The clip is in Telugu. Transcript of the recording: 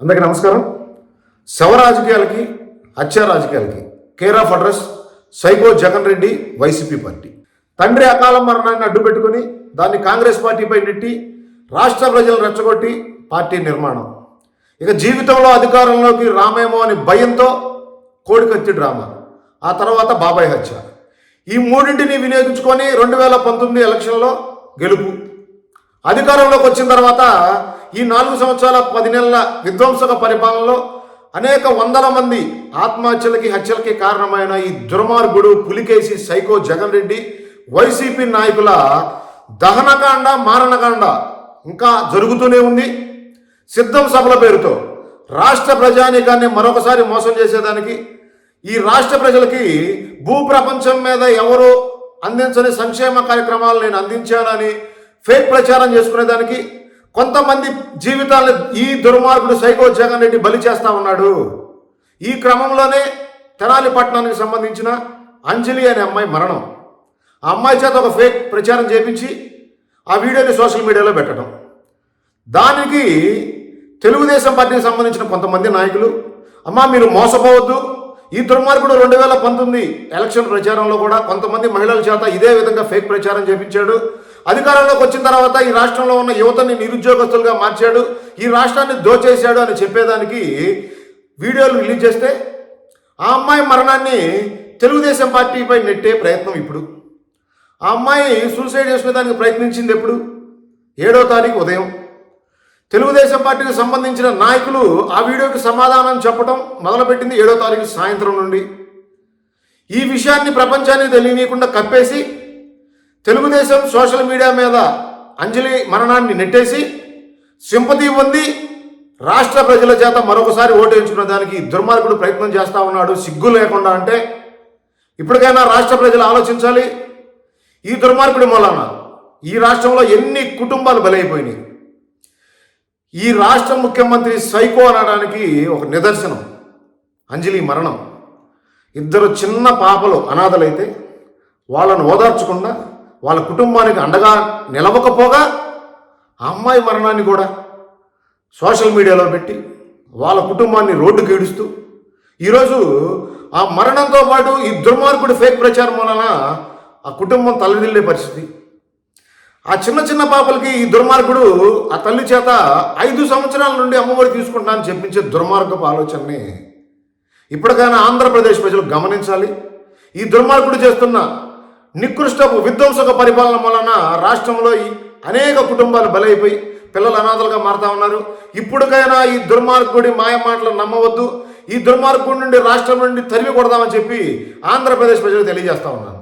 అందరికీ నమస్కారం. శవ రాజకీయాలకి హత్య రాజకీయాలకి care of address psycho Jagan Reddy YCP party. తండ్రి అకాల మరణాన్ని అడ్డుపెట్టుకుని దాన్ని కాంగ్రెస్ పార్టీపై నెట్టి రాష్ట్ర ప్రజలు రెచ్చగొట్టి పార్టీ నిర్మాణం. ఇక జీవితంలో అధికారంలోకి రామేమో అని భయంతో కోడికత్తి డ్రామా. ఆ తర్వాత బాబాయ్ హత్య. ఈ మూడింటిని వినియోగించుకొని రెండు వేల పంతొమ్మిది ఎలక్షన్లో గెలుపు. అధికారంలోకి వచ్చిన తర్వాత ఈ నాలుగు సంవత్సరాల పది నెలల విధ్వంసక పరిపాలనలో అనేక వందల మంది ఆత్మహత్యలకి హత్యలకి కారణమైన ఈ దుర్మార్గుడు పులికేసి సైకో జగన్ రెడ్డి వైసీపీ నాయకుల దహనకాండ మారణకాండ ఇంకా జరుగుతూనే ఉంది. సిద్ధం సభల పేరుతో రాష్ట్ర ప్రజానీకాన్ని మరొకసారి మోసం చేసేదానికి ఈ రాష్ట్ర ప్రజలకి భూ ప్రపంచం మీద ఎవరు అందించని సంక్షేమ కార్యక్రమాలు నేను అందించానని ఫేక్ ప్రచారం చేసుకునేదానికి కొంతమంది జీవితాలను ఈ దుర్మార్గుడు సైకో జగన్ రెడ్డి బలి చేస్తా ఉన్నాడు. ఈ క్రమంలోనే తెనాలి పట్టణానికి సంబంధించిన అంజలి అనే అమ్మాయి మరణం. ఆ అమ్మాయి చేత ఒక ఫేక్ ప్రచారం చేపించి ఆ వీడియోని సోషల్ మీడియాలో పెట్టడం. దానికి తెలుగుదేశం పార్టీకి సంబంధించిన కొంతమంది నాయకులు అమ్మా మీరు మోసపోవద్దు. ఈ దుర్మార్గుడు రెండు వేల పంతొమ్మిది ఎలక్షన్ ప్రచారంలో కూడా కొంతమంది మహిళల చేత ఇదే విధంగా ఫేక్ ప్రచారం చేపించాడు. అధికారంలోకి వచ్చిన తర్వాత ఈ రాష్ట్రంలో ఉన్న యువతని నిరుద్యోగస్తులుగా మార్చాడు ఈ రాష్ట్రాన్ని దోచేశాడు అని చెప్పేదానికి వీడియోలు రిలీజ్ చేస్తే ఆ అమ్మాయి మరణాన్ని తెలుగుదేశం పార్టీపై నెట్టే ప్రయత్నం ఇప్పుడు. ఆ అమ్మాయి సూసైడ్ చేసుకునేదానికి ప్రయత్నించింది ఎప్పుడు? ఏడో తారీఖు ఉదయం. తెలుగుదేశం పార్టీకి సంబంధించిన నాయకులు ఆ వీడియోకి సమాధానం చెప్పడం మొదలుపెట్టింది ఏడో తారీఖు సాయంత్రం నుండి. ఈ విషయాన్ని ప్రపంచానికి తెలియనీయకుండా కప్పేసి తెలుగుదేశం సోషల్ మీడియా మీద అంజలి మరణాన్ని నెట్టేసి సింపతి పొంది రాష్ట్ర ప్రజల చేత మరొకసారి ఓటేయించుకున్న దానికి దుర్మార్గుడు ప్రయత్నం చేస్తూ ఉన్నాడు సిగ్గు లేకుండా అంటే ఇప్పటికైనా రాష్ట్ర ప్రజలు ఆలోచించాలి. ఈ దుర్మార్గుడి మూలాన ఈ రాష్ట్రంలో ఎన్ని కుటుంబాలు బలైపోయినాయి. ఈ రాష్ట్ర ముఖ్యమంత్రి సైకో అనడానికి ఒక నిదర్శనం అంజలి మరణం. ఇద్దరు చిన్న పాపలు అనాథలైతే వాళ్ళను ఓదార్చకుండా వాళ్ళ కుటుంబానికి అండగా నిలవకపోగా అమ్మాయి మరణాన్ని కూడా సోషల్ మీడియాలో పెట్టి వాళ్ళ కుటుంబాన్ని రోడ్డు గీడుస్తూ ఈరోజు ఆ మరణంతో పాటు ఈ దుర్మార్గుడి ఫేక్ ప్రచారం వలన ఆ కుటుంబం తలదిల్లే పరిస్థితి. ఆ చిన్న చిన్న పాపలకి ఈ దుర్మార్గుడు ఆ తల్లి చేత ఐదు సంవత్సరాల నుండి అమ్మఒడి తీసుకుంటానని చెప్పించే దుర్మార్గపు ఆలోచనని ఇప్పటికైనా ఆంధ్రప్రదేశ్ ప్రజలు గమనించాలి. ఈ దుర్మార్గుడు చేస్తున్న నికృష్టపు విధ్వంసక పరిపాలన వలన రాష్ట్రంలో ఈ అనేక కుటుంబాలు బలైపోయి పిల్లలు అనాథలుగా మారుతా ఉన్నారు. ఇప్పటికైనా ఈ దుర్మార్గుడి మాయ మాటలు నమ్మవద్దు. ఈ దుర్మార్గుడి నుండి రాష్ట్రం నుండి తరిమి కొడదామని చెప్పి ఆంధ్రప్రదేశ్ ప్రజలు తెలియజేస్తా ఉన్నాను